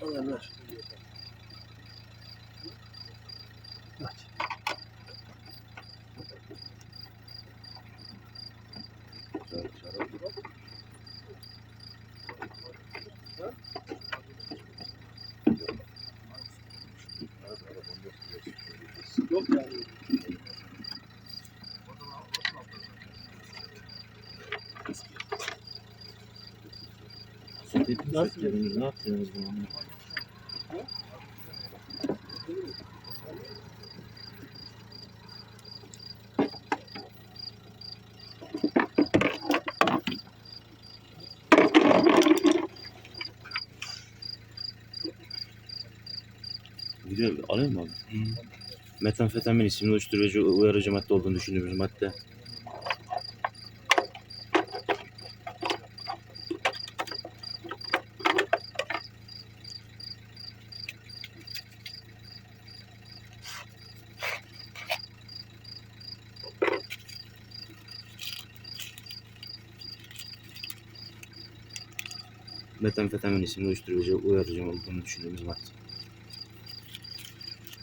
Yanar. Aç. Yok yani. Nasıl Ne yaptınız bunu? Video alıyor mu abi? Metamfetamin isimli uyuşturucu uyarıcı madde olduğunu düşündüğümüz madde. Metamfetamin isimli uyuşturucu uyarıcı olduğunu düşündüğümüz madde.